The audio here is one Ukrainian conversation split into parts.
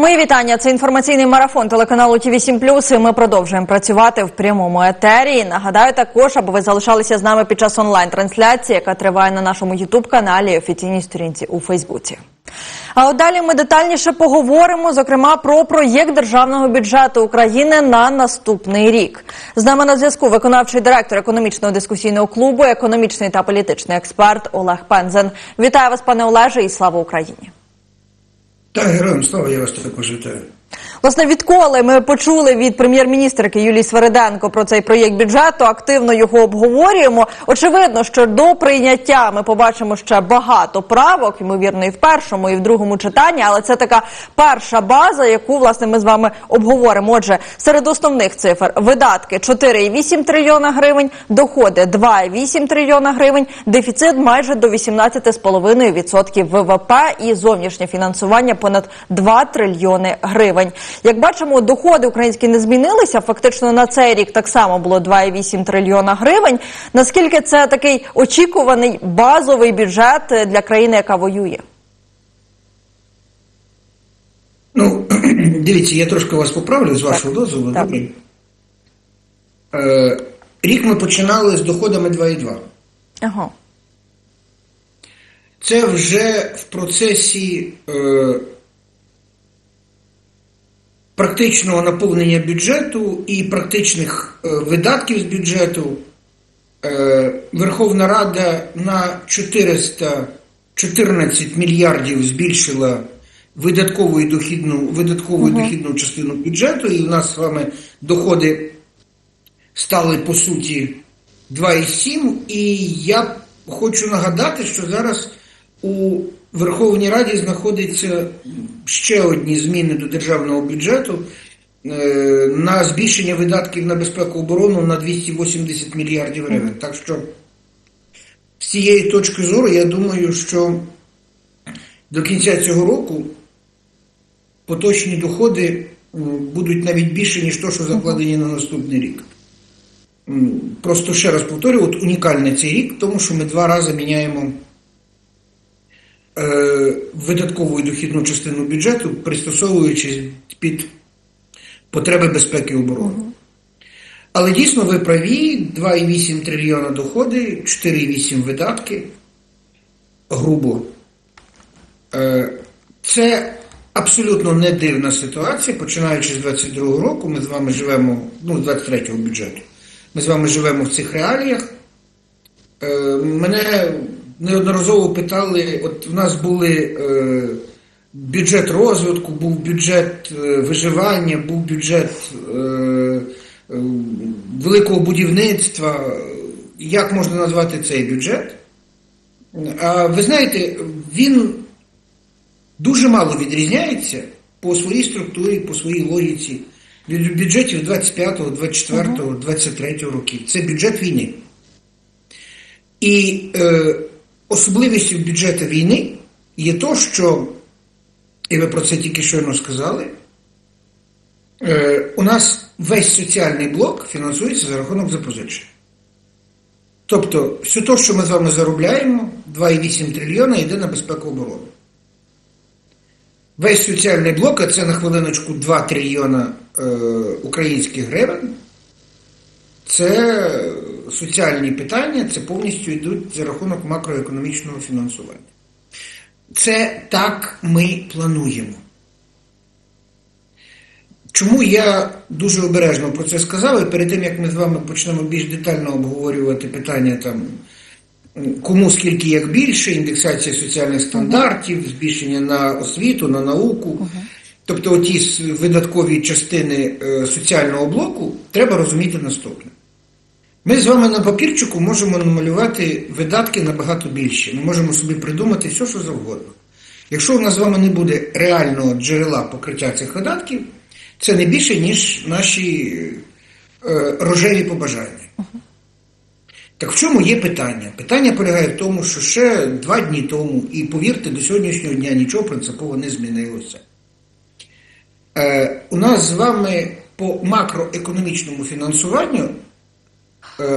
Мої вітання. Це інформаційний марафон телеканалу ТВ 7 І Ми продовжуємо працювати в прямому етері. Нагадаю також, аби ви залишалися з нами під час онлайн-трансляції, яка триває на нашому Ютуб-каналі і офіційній сторінці у Фейсбуці. А от далі ми детальніше поговоримо, зокрема, про проєкт державного бюджету України на наступний рік. З нами на зв'язку виконавчий директор економічного дискусійного клубу, економічний та політичний експерт Олег Пензен. Вітаю вас, пане Олеже, і слава Україні. Так, героям слава, я вас також вітаю. Власне, відколи ми почули від прем'єр-міністрки Юлії Свериденко про цей проєкт бюджету, активно його обговорюємо. Очевидно, що до прийняття ми побачимо ще багато правок, ймовірно, і в першому, і в другому читанні. Але це така перша база, яку власне ми з вами обговоримо. Отже, серед основних цифр видатки 4,8 трильйона гривень, доходи 2,8 трильйона гривень, дефіцит майже до 18,5% ВВП і зовнішнє фінансування понад 2 трильйони гривень. Як бачимо, доходи українські не змінилися. Фактично на цей рік так само було 2,8 трильйона гривень. Наскільки це такий очікуваний базовий бюджет для країни, яка воює? Ну, дивіться, я трошки вас поправлю з вашого дозволу. Так. Е, рік ми починали з доходами 2,2. Ага. Це вже в процесі е, практичного наповнення бюджету і практичних е, видатків з бюджету. Е, Верховна Рада на 414 мільярдів збільшила видаткову і дохідну, видаткову і дохідну частину бюджету, і в нас з вами доходи стали по суті 2,7. І я хочу нагадати, що зараз у Верховній Раді знаходяться ще одні зміни до державного бюджету е, на збільшення видатків на безпеку оборону на 280 мільярдів гривень. Так що з цієї точки зору я думаю, що до кінця цього року поточні доходи будуть навіть більше, ніж то, що закладені на наступний рік. Просто ще раз повторюю, от унікальний цей рік, тому що ми два рази міняємо видаткову і дохідну частину бюджету, пристосовуючись під потреби безпеки і оборони. Але дійсно ви праві, 2,8 трильйона доходи, 4,8 видатки, грубо. Е, Це абсолютно не дивна ситуація. Починаючи з 22-го року, ми з вами живемо, ну, з 23-го бюджету. Ми з вами живемо в цих реаліях. Е, Мене неодноразово питали: от в нас були е, бюджет розвитку, був бюджет е, виживання, був бюджет е, е, великого будівництва. Як можна назвати цей бюджет? А ви знаєте, він дуже мало відрізняється по своїй структурі, по своїй логіці від бюджетів 25, 24, 23 років. Це бюджет війни. І е, особливістю бюджету війни є то, що, і ви про це тільки щойно сказали, е, у нас весь соціальний блок фінансується за рахунок запозичень. Тобто, все те, що ми з вами заробляємо, 2,8 трильйона йде на безпеку оборони. Весь соціальний блок, а це на хвилиночку 2 трильйона е, українських гривень, це соціальні питання, це повністю йдуть за рахунок макроекономічного фінансування. Це так ми плануємо. Чому я дуже обережно про це сказав, і перед тим як ми з вами почнемо більш детально обговорювати питання там, кому скільки як більше, індексація соціальних стандартів, збільшення на освіту, на науку. Тобто оті видаткові частини е, соціального блоку треба розуміти наступне. Ми з вами на папірчику можемо намалювати видатки набагато більше. Ми можемо собі придумати все, що завгодно. Якщо у нас з вами не буде реального джерела покриття цих видатків, це не більше, ніж наші е, рожеві побажання. Так в чому є питання? Питання полягає в тому, що ще два дні тому, і повірте, до сьогоднішнього дня нічого принципово не змінилося. Е, у нас з вами по макроекономічному фінансуванню,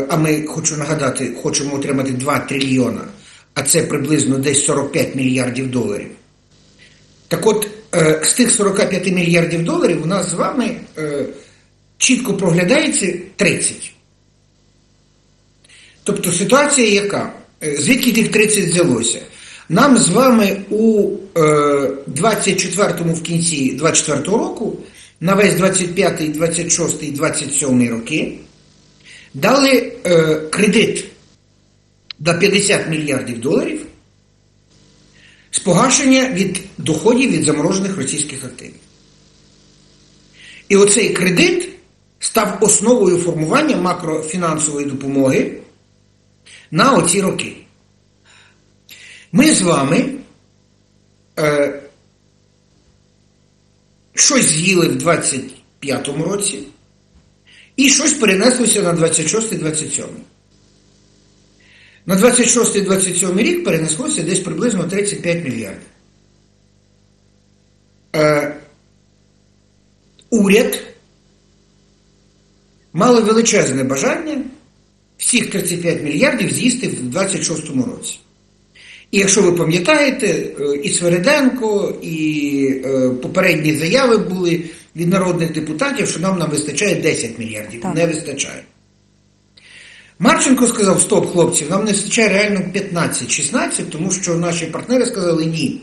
а ми, хочу нагадати, хочемо отримати 2 трильйона, а це приблизно десь 45 мільярдів доларів. Так от, е, з тих 45 мільярдів доларів у нас з вами е, чітко проглядається 30. Тобто ситуація яка? Е, Звідки тих 30 взялося? Нам з вами у е, 24-му в кінці 24-го року на весь 25-й, 26-й, 27-й роки дали е, кредит до 50 мільярдів доларів з погашення від доходів від заморожених російських активів. І оцей кредит став основою формування макрофінансової допомоги на оці роки. Ми з вами е, щось з'їли в 25-му році і щось перенеслося на 26-27. На 26-27 рік перенеслося десь приблизно 35 мільярдів. Е, уряд мали величезне бажання всіх 35 мільярдів з'їсти в 26-му році. І якщо ви пам'ятаєте, е, і Свериденко, і е, попередні заяви були від народних депутатів, що нам, нам вистачає 10 мільярдів. Так. Не вистачає. Марченко сказав: стоп, хлопці, нам не вистачає реально 15-16, тому що наші партнери сказали ні.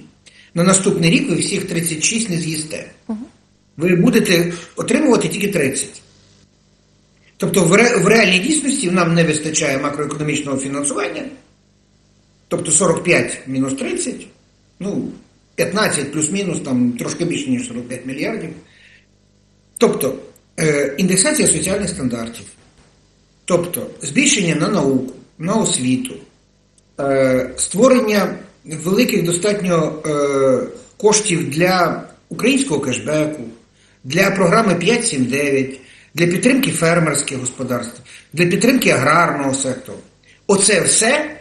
На наступний рік ви всіх 36 не з'їсте. Ви будете отримувати тільки 30. Тобто в, ре, в реальній дійсності нам не вистачає макроекономічного фінансування. Тобто 45 мінус 30, ну, 15 плюс-мінус, там трошки більше, ніж 45 мільярдів. Тобто е, індексація соціальних стандартів, тобто збільшення на науку, на освіту, е, створення великих достатньо е, коштів для українського кешбеку, для програми 5.7.9, для підтримки фермерських господарств, для підтримки аграрного сектору. Оце все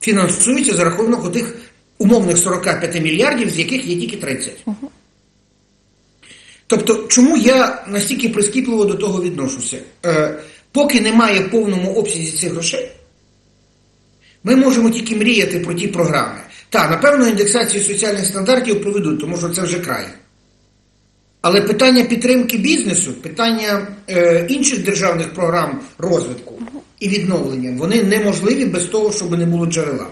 фінансується за рахунок тих умовних 45 мільярдів, з яких є тільки 30. Тобто, чому я настільки прискіпливо до того відношуся? Е, поки немає в повному обсязі цих грошей, ми можемо тільки мріяти про ті програми. Так, напевно, індексацію соціальних стандартів проведуть, тому що це вже край. Але питання підтримки бізнесу, питання е, інших державних програм розвитку і відновлення, вони неможливі без того, щоб не було джерела.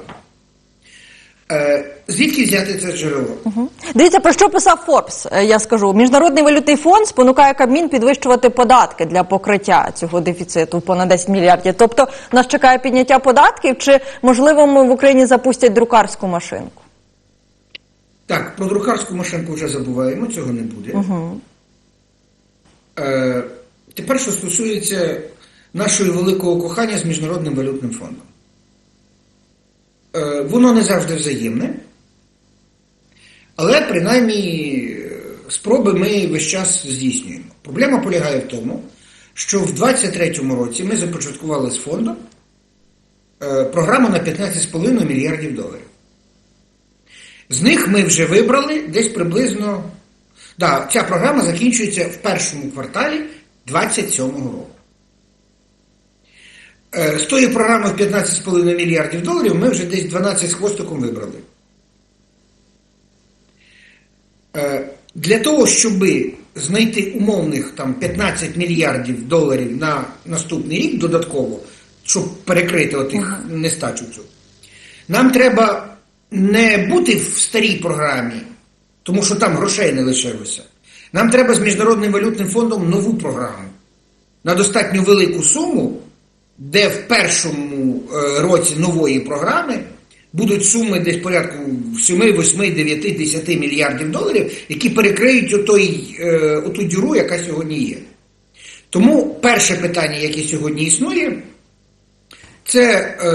Е, звідки взяти це джерело? Мгм. Дивіться, про що писав Форбс, е, я скажу. Міжнародний валютний фонд спонукає Кабмін підвищувати податки для покриття цього дефіциту понад 10 мільярдів. Тобто нас чекає підняття податків, чи можливо ми в Україні запустять друкарську машинку? Так, про друкарську машинку вже забуваємо, цього не буде. Е, тепер, що стосується нашого великого кохання з Міжнародним валютним фондом. Е, воно не завжди взаємне, але принаймні е, спроби ми весь час здійснюємо. Проблема полягає в тому, що в 2023 році ми започаткували з фондом е, програму на 15,5 мільярдів доларів. З них ми вже вибрали десь приблизно. Да, ця програма закінчується в першому кварталі 2027 року. Е, З тої програми в 15,5 мільярдів доларів ми вже десь 12 з хвостиком вибрали. Е, Для того, щоб знайти умовних там 15 мільярдів доларів на наступний рік додатково, щоб перекрити отих нестачу цю, нам треба не бути в старій програмі, тому що там грошей не лишилося. Нам треба з Міжнародним валютним фондом нову програму на достатньо велику суму, де в першому е, році нової програми будуть суми десь порядку 7, 8, 9, 10 мільярдів доларів, які перекриють отой, е, оту діру, яка сьогодні є. Тому перше питання, яке сьогодні існує, це е,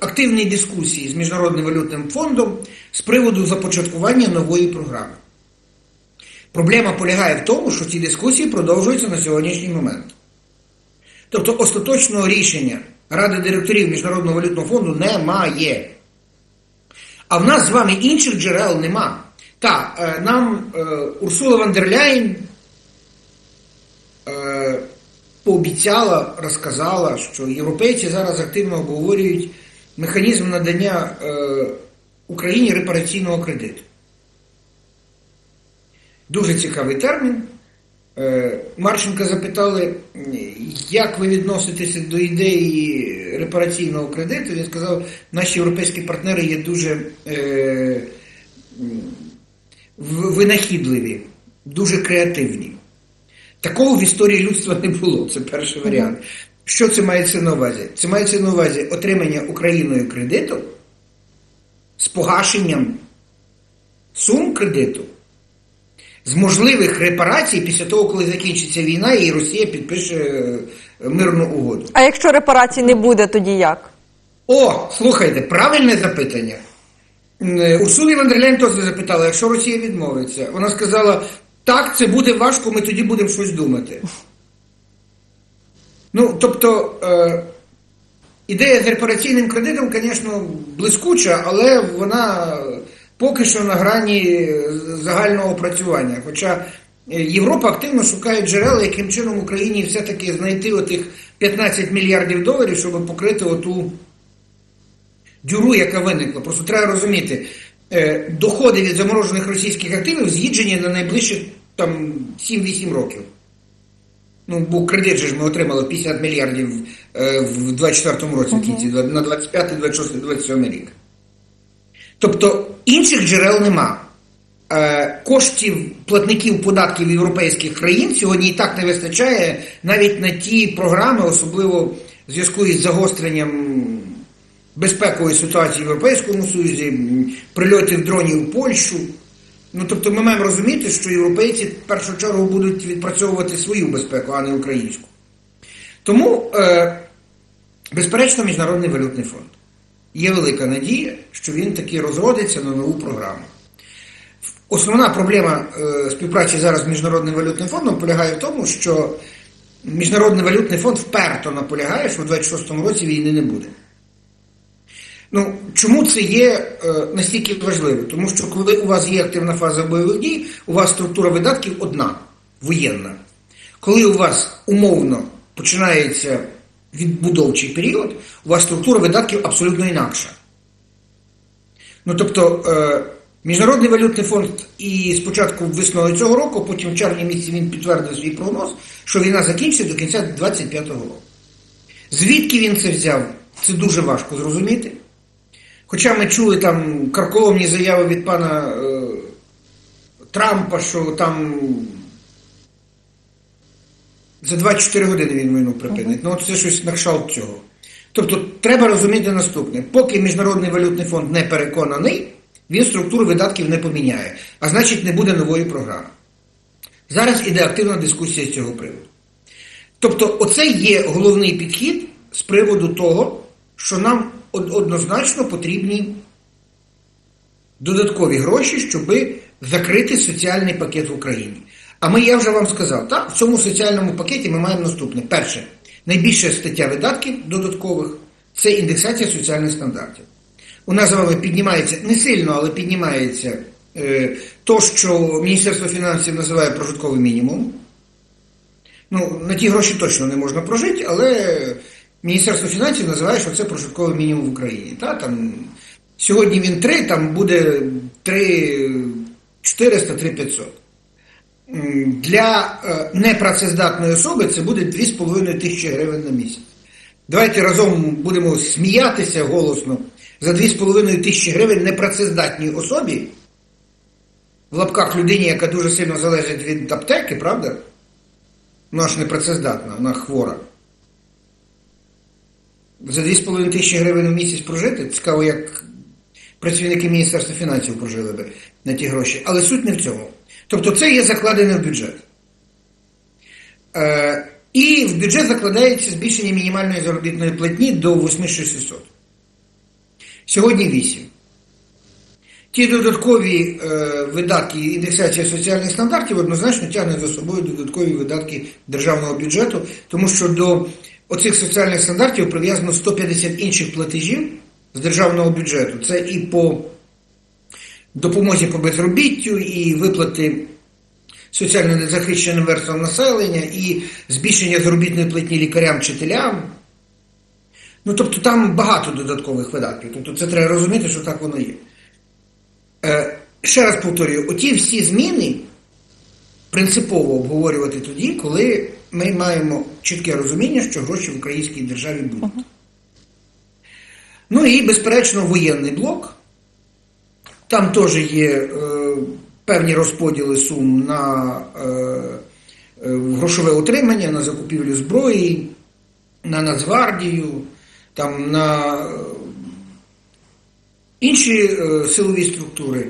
активні дискусії з Міжнародним валютним фондом з приводу започаткування нової програми. Проблема полягає в тому, що ці дискусії продовжуються на сьогоднішній момент. Тобто остаточного рішення Ради директорів Міжнародного валютного фонду немає. А в нас з вами інших джерел нема. Так, е, нам е, Урсула ван дер Ляєн е, пообіцяла, розказала, що європейці зараз активно обговорюють механізм надання Україні репараційного кредиту. дуже цікавий термін. Е, Марченка запитали, як ви відноситеся до ідеї репараційного кредиту. Він сказав, наші європейські партнери є дуже е, винахідливі, дуже креативні. Такого в історії людства не було. Це перший варіант. Що це мається на увазі? Це мається на увазі отримання Україною кредиту з погашенням сум кредиту, з можливих репарацій після того, коли закінчиться війна і Росія підпише е, мирну угоду. А якщо репарацій не буде, тоді як? О, слухайте, правильне запитання. М, Урсулі Вандерляйн теж запитала, якщо Росія відмовиться. Вона сказала, так, це буде важко, ми тоді будемо щось думати. Ну, тобто, е, ідея з репараційним кредитом, звісно, блискуча, але вона поки що на грані е, загального опрацювання. Хоча е, Європа активно шукає джерела, яким чином Україні все-таки знайти отих 15 мільярдів доларів, щоб покрити оту дюру, яка виникла. Просто треба розуміти, е, доходи від заморожених російських активів з'їджені на найближчих там 7-8 років. Ну, бо кредит же ж ми отримали 50 мільярдів в 24-му році, в кінці, на 25, 26, 27 рік. Тобто інших джерел нема. Е, коштів платників податків європейських країн сьогодні і так не вистачає навіть на ті програми, особливо в зв'язку із загостренням безпекової ситуації в Європейському Союзі, прильотів дронів в Польщу. Ну, тобто ми маємо розуміти, що європейці в першу чергу будуть відпрацьовувати свою безпеку, а не українську. Тому, е, безперечно, Міжнародний валютний фонд. Є велика надія, що він таки розродиться на нову програму. Основна проблема е, співпраці зараз з Міжнародним валютним фондом полягає в тому, що Міжнародний валютний фонд вперто наполягає, що в 26-му році війни не буде. Ну, чому це є е, настільки важливо? Тому що коли у вас є активна фаза бойових дій, у вас структура видатків одна воєнна. Коли у вас умовно починається відбудовчий період, у вас структура видатків абсолютно інакша. Ну тобто, е, Міжнародний валютний фонд і спочатку весною цього року, потім в червні місяці він підтвердив свій прогноз, що війна закінчиться до кінця 25-го року. Звідки він це взяв, це дуже важко зрозуміти. Хоча ми чули там карколомні заяви від пана е, Трампа, що там за 24 години він війну припинить. Ну, от це щось на цього. Тобто, треба розуміти наступне: поки Міжнародний валютний фонд не переконаний, він структуру видатків не поміняє, а значить, не буде нової програми. Зараз іде активна дискусія з цього приводу. Тобто, оце є головний підхід з приводу того, що нам однозначно потрібні додаткові гроші, щоб закрити соціальний пакет в Україні. А ми, я вже вам сказав, так, в цьому соціальному пакеті ми маємо наступне. Перше, найбільша стаття видатків додаткових це індексація соціальних стандартів. У нас з вами піднімається не сильно, але піднімається е, то, що Міністерство фінансів називає прожитковий мінімум. Ну, на ті гроші точно не можна прожити, але Міністерство фінансів називає, що це прожитковий мінімум в Україні. Та, там, сьогодні він 3, там буде 3 400, 3 500. Для е, непрацездатної особи це буде 2,5 тисячі гривень на місяць. Давайте разом будемо сміятися голосно. За 2,5 тисячі гривень непрацездатній особі, в лапках людині, яка дуже сильно залежить від аптеки, правда? Вона ж не працездатна, вона хвора. За 2,5 тисячі гривень в місяць прожити. Цікаво, як працівники Міністерства фінансів прожили би на ті гроші. Але суть не в цьому. Тобто це є закладене в бюджет. Е, і в бюджет закладається збільшення мінімальної заробітної платні до 8600. Сьогодні 8. Ті додаткові е, видатки індексація соціальних стандартів однозначно тягне за собою додаткові видатки державного бюджету, тому що до оцих соціальних стандартів прив'язано 150 інших платежів з державного бюджету. Це і по допомозі по безробіттю, і виплати соціально незахищеним верствам населення, і збільшення заробітної платні лікарям, вчителям. Ну, тобто там багато додаткових видатків. Тобто це треба розуміти, що так воно є. Е, ще раз повторюю, оті всі зміни принципово обговорювати тоді, коли ми маємо чітке розуміння, що гроші в українській державі будуть. Ну і, безперечно, воєнний блок. Там теж є е, певні розподіли сум на е, е, грошове утримання, на закупівлю зброї, на Нацгвардію, там, на інші силові структури.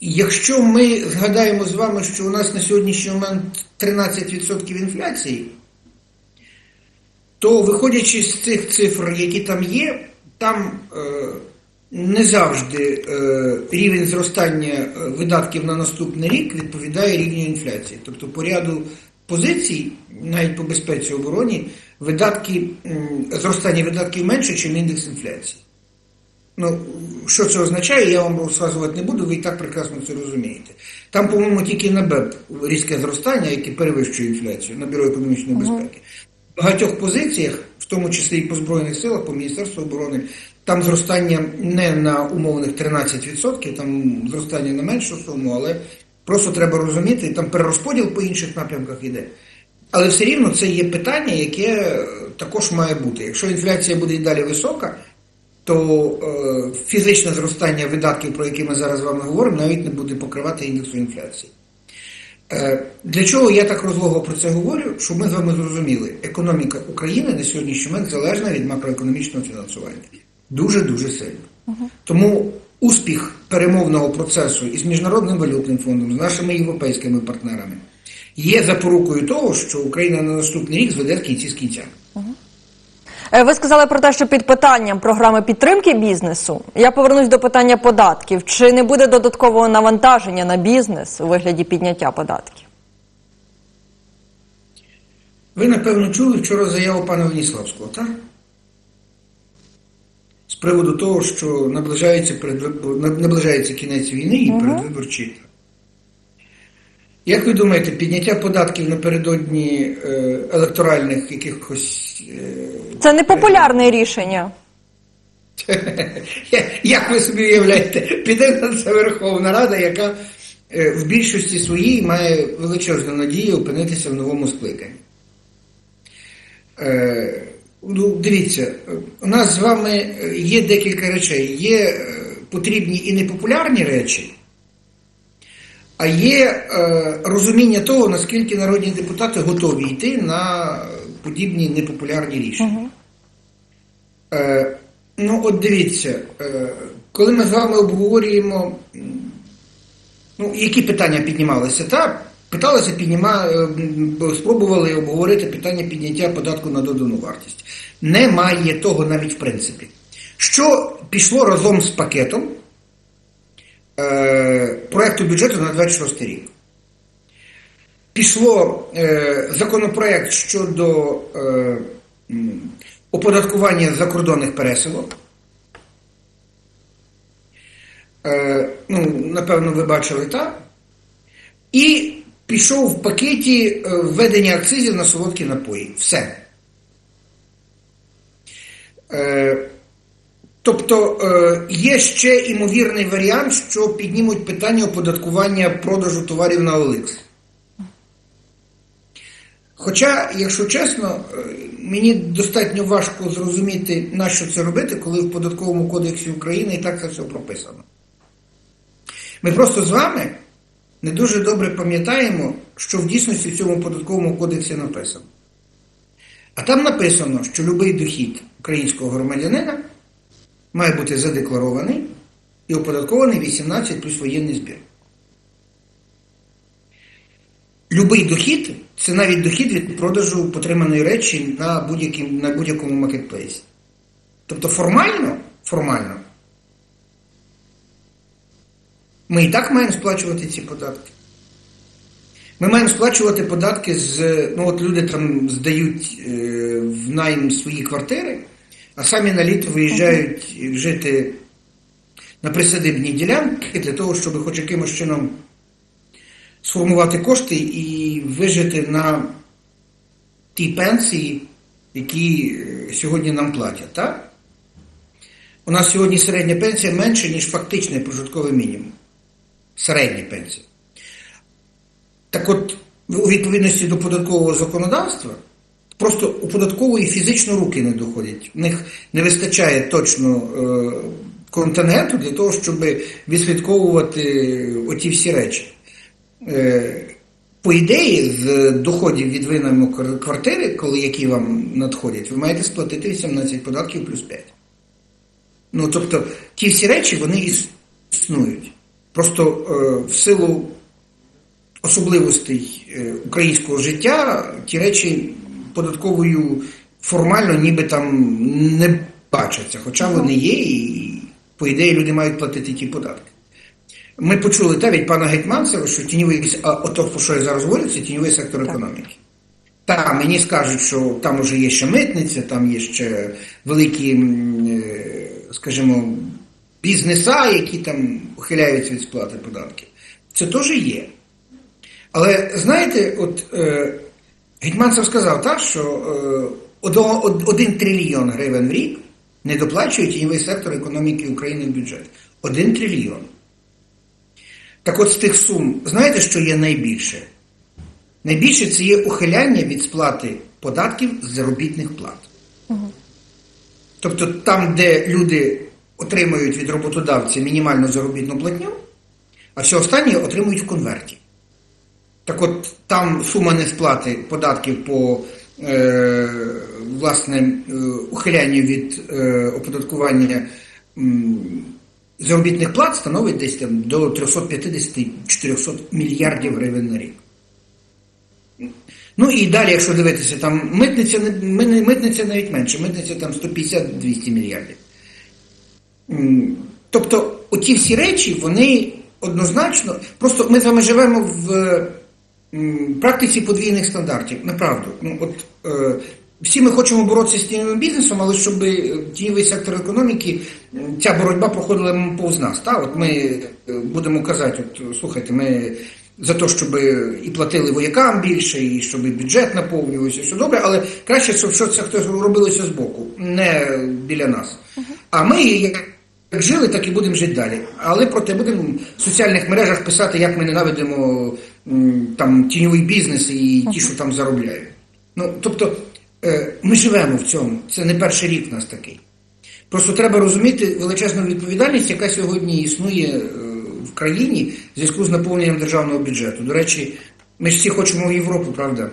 Якщо ми згадаємо з вами, що у нас на сьогоднішній момент 13% інфляції, то виходячи з цих цифр, які там є, там не завжди е, рівень зростання е, видатків на наступний рік відповідає рівню інфляції. Тобто по ряду позицій, навіть по безпеці обороні, видатки, зростання видатків менше, ніж індекс інфляції. Ну, що це означає, я вам розказувати не буду, ви і так прекрасно це розумієте. Там, по-моєму, тільки на БЕП різке зростання, яке перевищує інфляцію на бюро економічної безпеки. В багатьох позиціях, в тому числі і по Збройних силах, по Міністерству оборони, там зростання не на умовних 13%, там зростання на меншу суму, але просто треба розуміти, там перерозподіл по інших напрямках іде. Але все рівно це є питання, яке е, також має бути. Якщо інфляція буде і далі висока, то е, фізичне зростання видатків, про які ми зараз з вами говоримо, навіть не буде покривати індексу інфляції. Е, для чого я так розлого про це говорю? Щоб ми з вами зрозуміли, економіка України на сьогоднішній момент залежна від макроекономічного фінансування. Дуже-дуже сильно. Тому успіх перемовного процесу із Міжнародним валютним фондом, з нашими європейськими партнерами є запорукою того, що Україна на наступний рік зведе в кінці з кінцями. Е, Ви сказали про те, що під питанням програми підтримки бізнесу. Я повернусь до питання податків. Чи не буде додаткового навантаження на бізнес у вигляді підняття податків? Ви, напевно, чули вчора заяву пана Веніславського, так? Приводу того, що наближається, передвибор... наближається кінець війни і передвиборчий. етап. Як ви думаєте, підняття податків напередодні е, електоральних якихось. Е, Це не популярне рішення. Як ви собі уявляєте, піде на це Верховна Рада, яка е, в більшості своїй має величезну надію опинитися в новому скликанні. Ну, дивіться, у нас з вами є декілька речей. Є е, потрібні і непопулярні речі, а є е, розуміння того, наскільки народні депутати готові йти на подібні непопулярні рішення. Е, ну, от дивіться, е, коли ми з вами обговорюємо, ну, які питання піднімалися, та питалися, підніма, е, спробували обговорити питання підняття податку на додану вартість. Немає того навіть в принципі. Що пішло разом з пакетом е, проекту бюджету на 26 рік? Пішло е, законопроект щодо е, оподаткування закордонних пересилок. Е, ну, напевно, ви бачили так. І пішов в пакеті е, введення акцизів на солодкі напої. Все. Е, тобто е, є ще імовірний варіант, що піднімуть питання оподаткування продажу товарів на OLX. Хоча, якщо чесно, мені достатньо важко зрозуміти, на що це робити, коли в податковому кодексі України і так це все прописано. Ми просто з вами не дуже добре пам'ятаємо, що в дійсності в цьому податковому кодексі написано. А там написано, що будь-який дохід українського громадянина має бути задекларований і оподаткований 18 плюс воєнний збір. Любий дохід це навіть дохід від продажу потриманої речі на, будь-яким, на будь-якому маркетплейсі. Тобто формально, формально, ми і так маємо сплачувати ці податки. Ми маємо сплачувати податки з. Ну, от люди там здають е, в найм свої квартири, а самі на літо виїжджають жити на присадибні ділянки для того, щоб хоч якимось чином сформувати кошти і вижити на ті пенсії, які е, сьогодні нам платять. Так? У нас сьогодні середня пенсія менше, ніж фактичний прожитковий мінімум. Середня пенсія. Так от, у відповідності до податкового законодавства, просто у податкової фізично руки не доходять. В них не вистачає точно е, контингенту для того, щоб відслідковувати оті всі речі. Е, по ідеї, з доходів від винайму квартири, коли які вам надходять, ви маєте сплатити 18 податків плюс 5. Ну, тобто, ті всі речі вони існують. Просто е, в силу особливостей е, українського життя ті речі податковою формально ніби там не бачаться, хоча вони є, і по ідеї люди мають платити ті податки. Ми почули та від пана Гетьманцева, що тіньовий, а ото, про що я зараз говорю, це тіньовий сектор економіки. Та мені скажуть, що там уже є ще митниця, там є ще великі, е, скажімо, бізнеса, які там ухиляються від сплати податків. Це теж є. Але знаєте, от е, Гетьманцев сказав так, що е, один трильйон гривень в рік не доплачує тіньовий сектор економіки України в бюджет. Один трильйон. Так от з тих сум, знаєте, що є найбільше? Найбільше це є ухиляння від сплати податків з заробітних плат. Тобто там, де люди отримують від роботодавця мінімальну заробітну платню, а все останнє отримують в конверті. Так от там сума несплати податків по е, власне е, ухилянню від е, оподаткування м, заробітних плат становить десь там до 350-400 мільярдів гривень на рік. Ну і далі, якщо дивитися, там митниця, митниця навіть менше, митниця там 150-200 мільярдів. Тобто, оті всі речі, вони однозначно. Просто ми з вами живемо в практиці подвійних стандартів. Направду. Ну, от, е, всі ми хочемо боротися з тіньовим бізнесом, але щоб е, тіньовий сектор економіки, ця боротьба проходила повз нас. Та? От ми е, будемо казати, от, слухайте, ми за те, щоб і платили воякам більше, і щоб і бюджет наповнювався, все добре, але краще, щоб що це хтось робилося з боку, не біля нас. А ми як як жили, так і будемо жити далі. Але проте будемо в соціальних мережах писати, як ми ненавидимо там тіньовий бізнес і ті, що там заробляють. Ну, тобто, е, ми живемо в цьому. Це не перший рік у нас такий. Просто треба розуміти величезну відповідальність, яка сьогодні існує е, в країні в зв'язку з наповненням державного бюджету. До речі, ми ж всі хочемо в Європу, правда?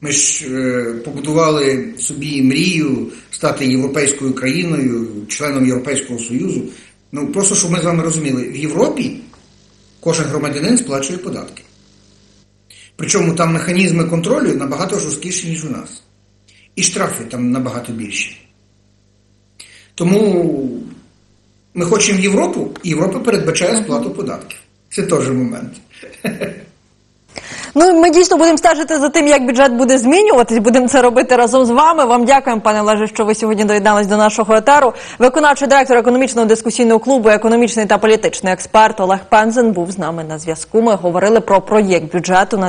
Ми ж е, побудували собі мрію стати європейською країною, членом Європейського Союзу. Ну просто щоб ми з вами розуміли, в Європі кожен громадянин сплачує податки. Причому там механізми контролю набагато жорсткіші, ніж у нас. І штрафи там набагато більші. Тому ми хочемо Європу, і Європа передбачає сплату податків. Це теж момент. Ну ми дійсно будемо стежити за тим, як бюджет буде змінюватись. Будемо це робити разом з вами. Вам дякуємо, пане Леже, що ви сьогодні доєднались до нашого етеру. Виконавчий директор економічного дискусійного клубу, економічний та політичний експерт Олег Пензен був з нами на зв'язку. Ми говорили про проєкт бюджету на